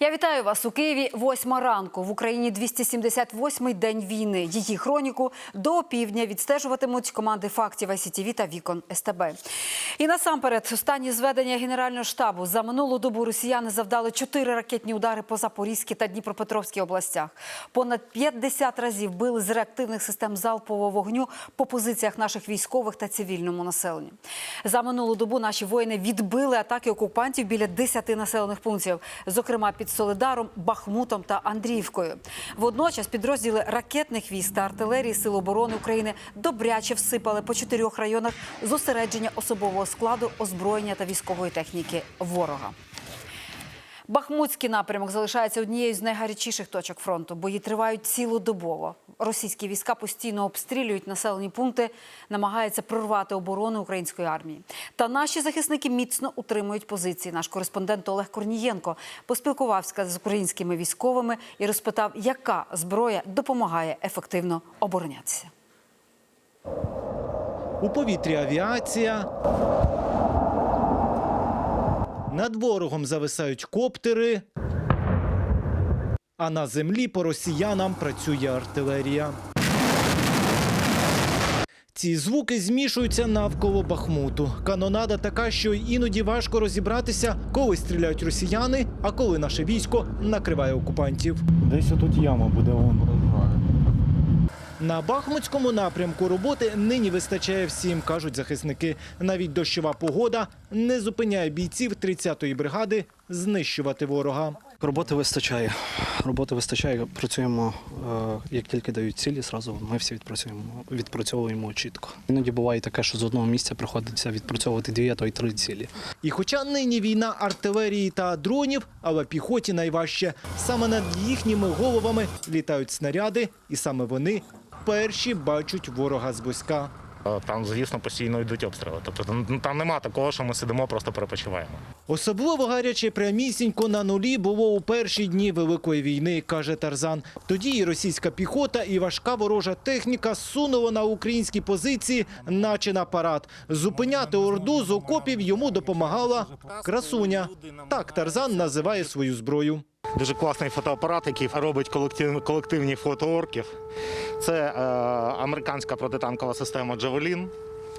Я вітаю вас у Києві. Восьма ранку в Україні 278-й день війни. Її хроніку до півдня відстежуватимуть команди фактів ICTV та Вікон СТБ. І насамперед, останні зведення Генерального штабу за минулу добу росіяни завдали чотири ракетні удари по Запорізькій та Дніпропетровській областях. Понад 50 разів били з реактивних систем залпового вогню по позиціях наших військових та цивільному населенню. За минулу добу наші воїни відбили атаки окупантів біля 10 населених пунктів, зокрема під Солидаром, Бахмутом та Андріївкою. Водночас підрозділи ракетних військ та артилерії Сил оборони України добряче всипали по чотирьох районах зосередження особового складу, озброєння та військової техніки ворога. Бахмутський напрямок залишається однією з найгарячіших точок фронту. Бої тривають цілодобово. Російські війська постійно обстрілюють населені пункти, намагаються прорвати оборону української армії. Та наші захисники міцно утримують позиції. Наш кореспондент Олег Корнієнко поспілкувався з українськими військовими і розпитав, яка зброя допомагає ефективно оборонятися. У повітрі авіація. Над ворогом зависають коптери. А на землі по росіянам працює артилерія. Ці звуки змішуються навколо Бахмуту. Канонада така, що іноді важко розібратися, коли стріляють росіяни, а коли наше військо накриває окупантів. Десь отут яма буде вон. На Бахмутському напрямку роботи нині вистачає всім, кажуть захисники. Навіть дощова погода не зупиняє бійців 30-ї бригади знищувати ворога. Роботи вистачає. Роботи вистачає. Працюємо е, як тільки дають цілі, зразу ми всі відпрацюємо, відпрацьовуємо чітко. Іноді буває таке, що з одного місця приходиться відпрацьовувати дві, а то й три цілі. І хоча нині війна артилерії та дронів, але піхоті найважче. Саме над їхніми головами літають снаряди, і саме вони перші бачать ворога зблизька. Е, Там, звісно, постійно йдуть обстріли. Тобто там, там нема такого, що ми сидимо, просто перепочиваємо. Особливо гаряче прямісінько на нулі було у перші дні Великої війни, каже Тарзан. Тоді і російська піхота, і важка ворожа техніка сунула на українські позиції, наче на парад. Зупиняти орду з окопів йому допомагала красуня. Так Тарзан називає свою зброю. Дуже класний фотоапарат, який робить колектив, колективні фото орків. Це е, американська протитанкова система Джавелін.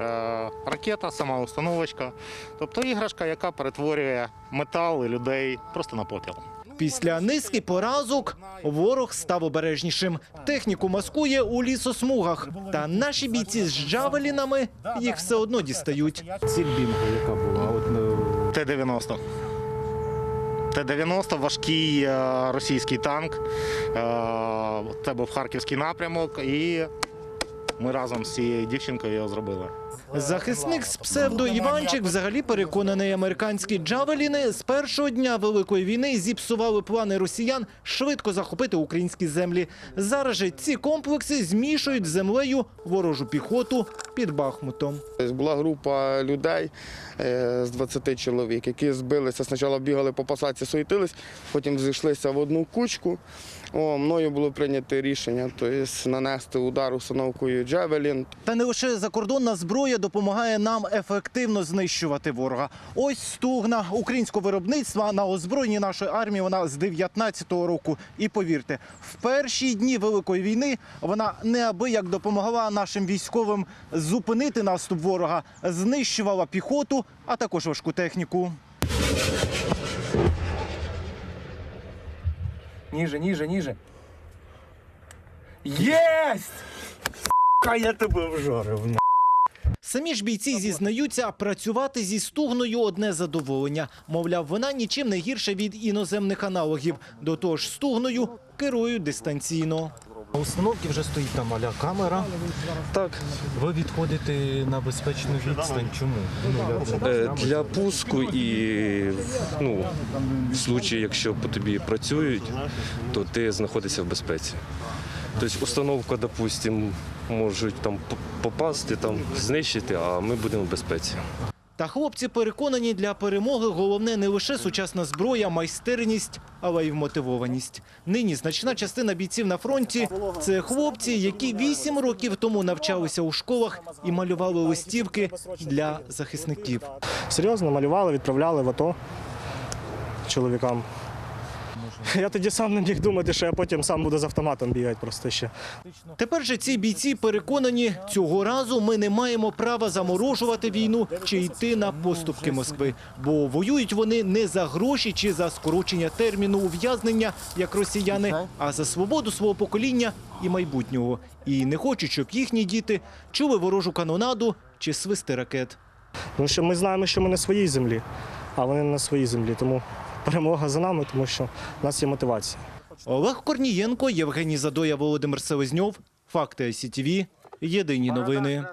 Е, ракета, сама установочка. Тобто іграшка, яка перетворює метал і людей просто на попіл. Після низки поразок ворог став обережнішим. Техніку маскує у лісосмугах. Та наші бійці з джавелінами їх все одно дістають. Ціль бімка, яка була. От, е, Т-90. Т-90 важкий е, російський танк. Е, Це був харківський напрямок, і ми разом з цією дівчинкою його зробили. Захисник з псевдо Іванчик взагалі переконаний, американські джавеліни з першого дня великої війни зіпсували плани росіян швидко захопити українські землі. Зараз же ці комплекси змішують з землею ворожу піхоту під Бахмутом. Тобто Була група людей е, з 20 чоловік, які збилися. Спочатку бігали по посадці, суетились, потім зійшлися в одну кучку. О, мною було прийнято рішення тобто, нанести удар установкою Джевелін. Та не лише закордонна зброя допомагає нам ефективно знищувати ворога. Ось стугна українського виробництва на озброєнні нашої армії. Вона з 19-го року. І повірте, в перші дні великої війни вона неабияк допомагала нашим військовим зупинити наступ ворога, знищувала піхоту, а також важку техніку. Ніже, ніже, ніже. Єсть! Ка я тебе вжорив. Самі ж бійці зізнаються, працювати зі стугною одне задоволення. Мовляв, вона нічим не гірша від іноземних аналогів. До того ж, стугною керують дистанційно. На установці вже стоїть там аля камера. Так. Ви відходите на безпечну відстань. Чому? Ну, я- Е, Для пуску і ну, в случаї, якщо по тобі працюють, то ти знаходишся в безпеці. Тобто установка, допустим, можуть там п- попасти, там, знищити, а ми будемо в безпеці. Та хлопці переконані, для перемоги головне не лише сучасна зброя, майстерність, але й вмотивованість. Нині значна частина бійців на фронті – це хлопці, які вісім років тому навчалися у школах і малювали листівки для захисників. Серйозно малювали, відправляли в АТО чоловікам. Я тоді сам не міг думати, що я потім сам буду з автоматом бігати просто ще. Тепер же ці бійці переконані, цього разу ми не маємо права заморожувати війну чи йти на поступки Москви, бо воюють вони не за гроші чи за скорочення терміну ув'язнення, як росіяни, а за свободу свого покоління і майбутнього. І не хочуть, щоб їхні діти чули ворожу канонаду чи свисти ракет. Тому що ми знаємо, що ми на своїй землі, а вони не на своїй землі. Тому перемога за нами, тому що в нас є мотивація. Олег Корнієнко, Євгеній Задоя, Володимир Селезньов. Факти СІТВ. Єдині новини.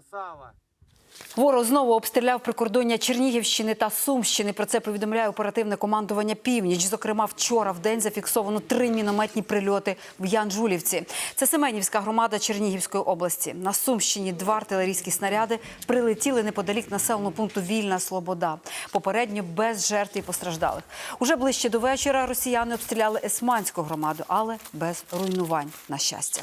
Ворог знову обстріляв прикордоння Чернігівщини та Сумщини. Про це повідомляє оперативне командування Північ. Зокрема, вчора в день зафіксовано три мінометні прильоти в Янжулівці. Це Семенівська громада Чернігівської області. На Сумщині два артилерійські снаряди прилетіли неподалік населеного пункту Вільна Слобода. Попередньо без жертв і постраждалих. Уже ближче до вечора росіяни обстріляли Есманську громаду, але без руйнувань. На щастя.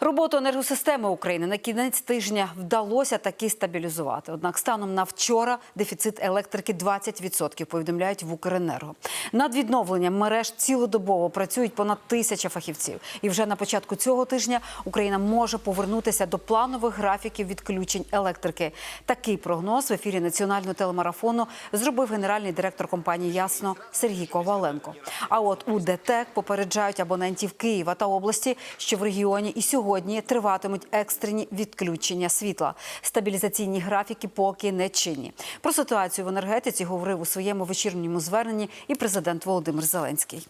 Роботу енергосистеми України на кінець тижня вдалося таки стабілізувати. Однак станом на вчора дефіцит електрики 20%, повідомляють в Укренерго. Над відновленням мереж цілодобово працюють понад тисяча фахівців. І вже на початку цього тижня Україна може повернутися до планових графіків відключень електрики. Такий прогноз в ефірі національного телемарафону зробив генеральний директор компанії Ясно Сергій Коваленко. А от у ДТЕК попереджають абонентів Києва та області, що в регіоні і сьогодні триватимуть екстрені відключення світла. Стабілізаційні графіки поки не чинні. Про ситуацію в енергетиці говорив у своєму вечірньому зверненні і президент Володимир Зеленський.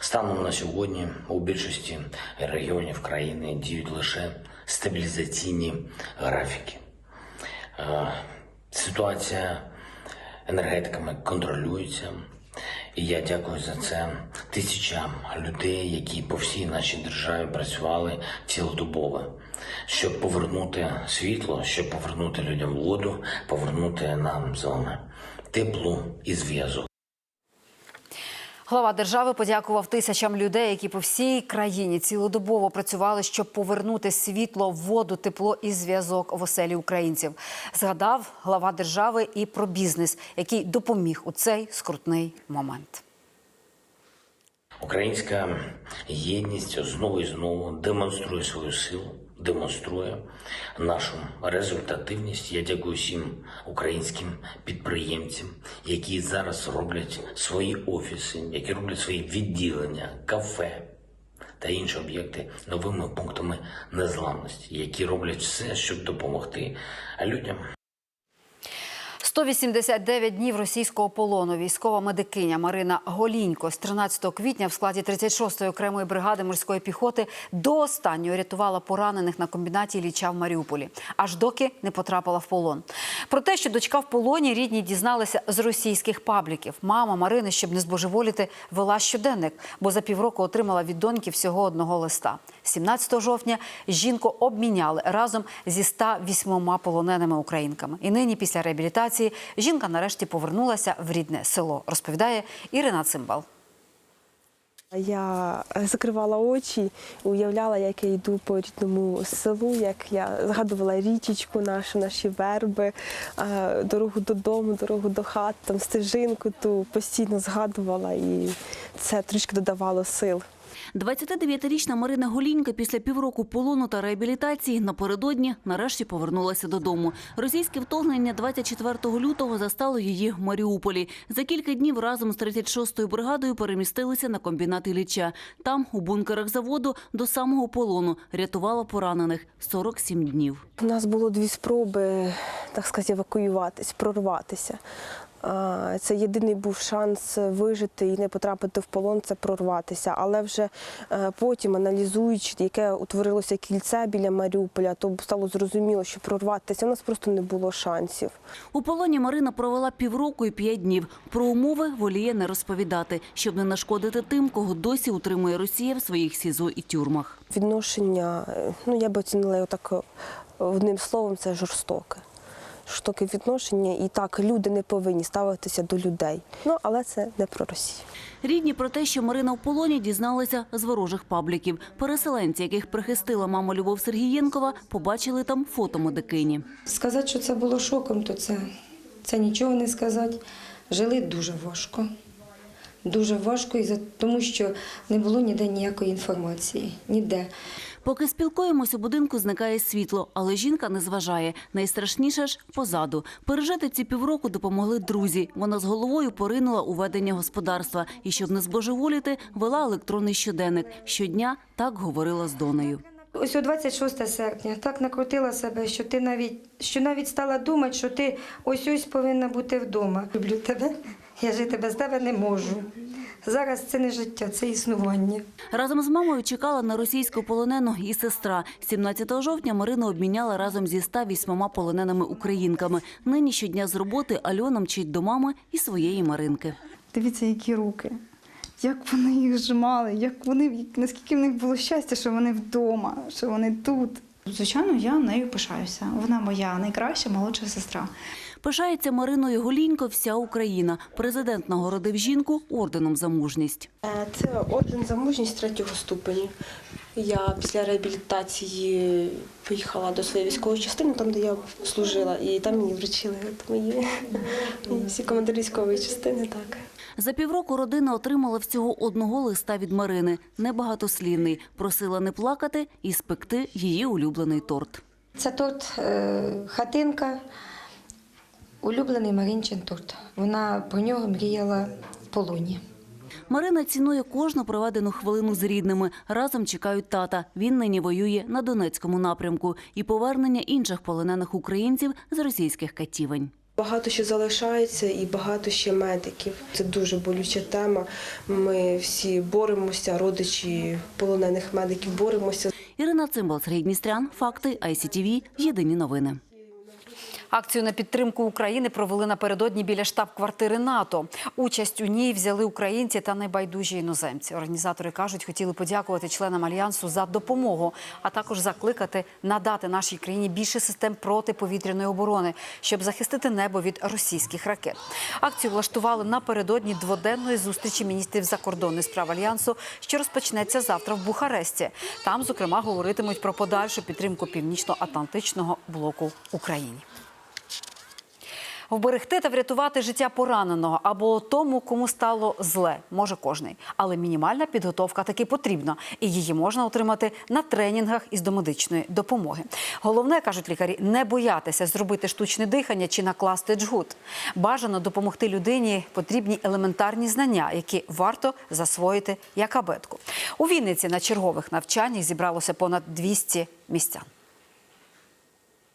Станом на сьогодні у більшості регіонів країни діють лише стабілізаційні графіки. Е, Ситуація енергетиками контролюється, і я дякую за це тисячам людей, які по всій нашій державі працювали цілодобово, щоб повернути світло, щоб повернути людям воду, повернути нам з вами тепло і зв'язок. Глава держави подякував тисячам людей, які по всій країні цілодобово працювали, щоб повернути світло, воду, тепло і зв'язок в оселі українців. Згадав глава держави і про бізнес, який допоміг у цей скрутний момент. Українська єдність знову і знову демонструє свою силу, демонструє нашу результативність. Я дякую всім українським підприємцям, які зараз роблять свої офіси, які роблять свої відділення, кафе та інші об'єкти новими пунктами незламності, які роблять все, щоб допомогти людям. 189 днів російського полону. Військова медикиня Марина Голінько з 13 квітня в складі 36-ї окремої бригади морської піхоти до останнього рятувала поранених на комбінаті Ілліча в Маріуполі, аж доки не потрапила в полон. Про те, що дочка в полоні, рідні дізналися з російських пабліків. Мама Марини, щоб не збожеволіти, вела щоденник, бо за півроку отримала від доньки всього одного листа. 17 жовтня жінку обміняли разом зі 108 полоненими українками. І нині, після реабілітації, жінка нарешті повернулася в рідне село, розповідає Ірина Цимбал. Я закривала очі, уявляла, як я йду по рідному селу, як я згадувала річечку нашу, наші верби, е, дорогу додому, дорогу до хат, там стежинку ту постійно згадувала, і це трішки додавало сил. 29-річна Марина Голінька після півроку полону та реабілітації напередодні нарешті повернулася додому. Російське вторгнення 24 лютого застало її в Маріуполі. За кілька днів разом з 36-ю бригадою перемістилися на комбінат Ілліча. Там, у бункерах заводу, до самого полону рятувала поранених 47 днів. У нас було дві спроби, так сказати, евакуюватись, прорватися. Це єдиний був шанс вижити і не потрапити в полон, це прорватися. Але вже е, потім, аналізуючи, яке утворилося кільце біля Маріуполя, то стало зрозуміло, що прорватися у нас просто не було шансів. У полоні Марина провела півроку і п'ять днів. Про умови воліє не розповідати, щоб не нашкодити тим, кого досі утримує Росія в своїх СІЗО і тюрмах. Відношення, е, ну я б оцінила його так е, одним словом, це жорстоке. Жорстоке відношення, і так люди не повинні ставитися до людей. Ну але це не про Росію. Рідні про те, що Марина в полоні, дізналися з ворожих пабліків. Переселенці, яких прихистила мама Любов Сергієнкова, побачили там фото медикині. Сказати, що це було шоком, то це, це нічого не сказати. Жили дуже важко. Дуже важко, тому що не було ніде ніякої інформації. Ніде. Поки спілкуємось, у будинку зникає світло, але жінка не зважає. Найстрашніше ж позаду. Пережити ці півроку допомогли друзі. Вона з головою поринула у ведення господарства і, щоб не збожеволіти, вела електронний щоденник. Щодня так говорила з донею. Ось о 26 серпня так накрутила себе, що ти навіть що навіть стала думати, що ти ось ось повинна бути вдома. Люблю тебе, я жити без тебе не можу. Зараз це не життя, це існування. Разом з мамою чекала на російську полонену і сестра. 17 жовтня Марину обміняла разом зі 108 полоненими українками. Нині щодня з роботи Альона мчить до мами і своєї Маринки. Дивіться, які руки. Як вони їх зжимали, як вони, наскільки в них було щастя, що вони вдома, що вони тут. Звичайно, я нею пишаюся. Вона моя найкраща молодша сестра. Пишається Мариною Голінько вся Україна. Президент нагородив жінку орденом за мужність. Е, Це орден за мужність третього ступеню. Я після реабілітації поїхала до своєї військової частини, там де я служила, і там мені вручили от мої всі командири військової частини. Так. За півроку родина отримала всього одного листа від Марини, небагатослівний. Просила не плакати і спекти її улюблений торт. Це торт е, хатинка, улюблений Маринчин торт. Вона про нього мріяла в полоні. Марина цінує кожну проведену хвилину з рідними. Разом чекають тата. Він нині воює на Донецькому напрямку і повернення інших полонених українців з російських катівень. Багато ще залишається і багато ще медиків. Це дуже болюча тема. Ми всі боремося, родичі полонених медиків боремося. Ірина Цимбал, Сергій Дністрян, Факти, ICTV, Єдині новини. Акцію на підтримку України провели напередодні біля штаб-квартири НАТО. Участь у ній взяли українці та небайдужі іноземці. Організатори кажуть, хотіли подякувати членам альянсу за допомогу, а також закликати надати нашій країні більше систем протиповітряної оборони, щоб захистити небо від російських ракет. Акцію влаштували напередодні дводенної зустрічі міністрів закордонних справ альянсу, що розпочнеться завтра в Бухаресті. Там, зокрема, говоритимуть про подальшу підтримку північно-атлантичного блоку Україні. Вберегти та врятувати життя пораненого або тому, кому стало зле, може кожний. Але мінімальна підготовка таки потрібна, і її можна отримати на тренінгах із домедичної допомоги. Головне, кажуть лікарі, не боятися зробити штучне дихання чи накласти джгут. Бажано допомогти людині потрібні елементарні знання, які варто засвоїти як абетку. У Вінниці на чергових навчаннях зібралося понад 200 містян.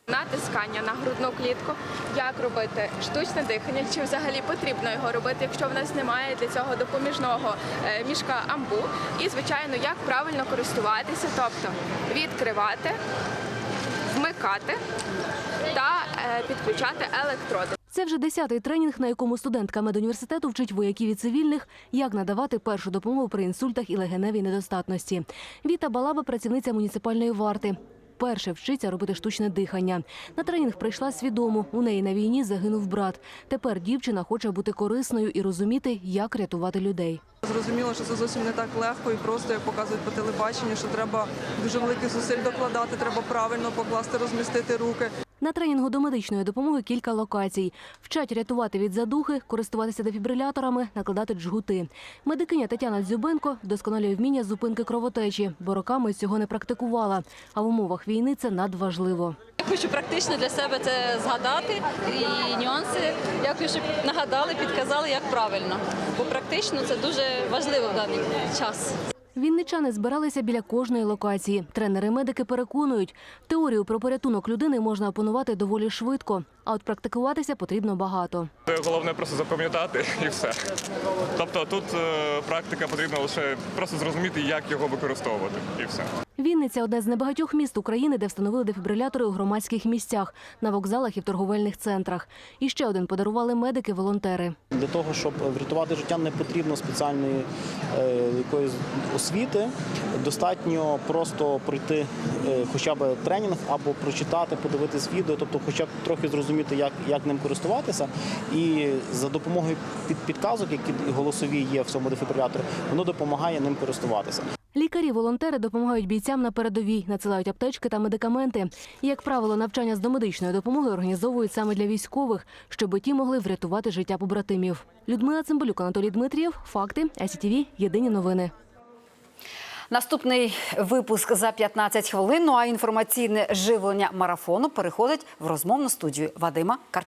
Натискання на грудну клітку, як робити штучне дихання, чи взагалі потрібно його робити, якщо в нас немає для цього допоміжного е, мішка амбу. І, звичайно, як правильно користуватися, тобто відкривати, вмикати та е, підключати електроди. Це вже десятий тренінг, на якому студентка медуніверситету вчить вояків і цивільних, як надавати першу допомогу при інсультах і легеневій недостатності. Віта Балаба – працівниця муніципальної варти. Перше вчиться робити штучне дихання. На тренінг прийшла свідомо. У неї на війні загинув брат. Тепер дівчина хоче бути корисною і розуміти, як рятувати людей. Зрозуміло, що це зовсім не так легко і просто як показують по телебаченню, що треба дуже великих зусиль докладати, треба правильно покласти, розмістити руки. На тренінгу до медичної допомоги кілька локацій. Вчать рятувати від задухи, користуватися дефібриляторами, накладати джгути. Медикиня Тетяна Дзюбенко вдосконалює вміння зупинки кровотечі, бо роками цього не практикувала. А в умовах війни це надважливо. Я хочу практично для себе це згадати і нюанси. Хочу, щоб нагадали, підказали, як правильно. Бо практично це дуже важливо в даний час. Вінничани збиралися біля кожної локації. Тренери-медики переконують, теорію про порятунок людини можна опанувати доволі швидко, а от практикуватися потрібно багато. Головне просто запам'ятати і все. Тобто тут е, практика потрібна лише просто зрозуміти, як його використовувати, і все. Вінниця одне з небагатьох міст України, де встановили дефібрилятори у громадських місцях, на вокзалах і в торговельних центрах. І ще один подарували медики-волонтери. Для того, щоб врятувати життя, не потрібно спеціальної е, якоїсь освіти. Достатньо просто пройти е, хоча б тренінг або прочитати, подивитись відео, тобто, хоча б трохи зрозуміти. Розуміти, як, як ним користуватися. І за допомогою під, підказок, які голосові є в цьому дефібриляторі, воно допомагає ним користуватися. Лікарі-волонтери допомагають бійцям на передовій, надсилають аптечки та медикаменти. Як правило, навчання з домедичної допомоги організовують саме для військових, щоб ті могли врятувати життя побратимів. Людмила Цимбалюк, Анатолій Дмитрієв. Факти. СІТВ. Єдині новини. Наступний випуск за 15 хвилин. Ну а інформаційне живлення марафону переходить в розмовну студію Вадима Карпенка.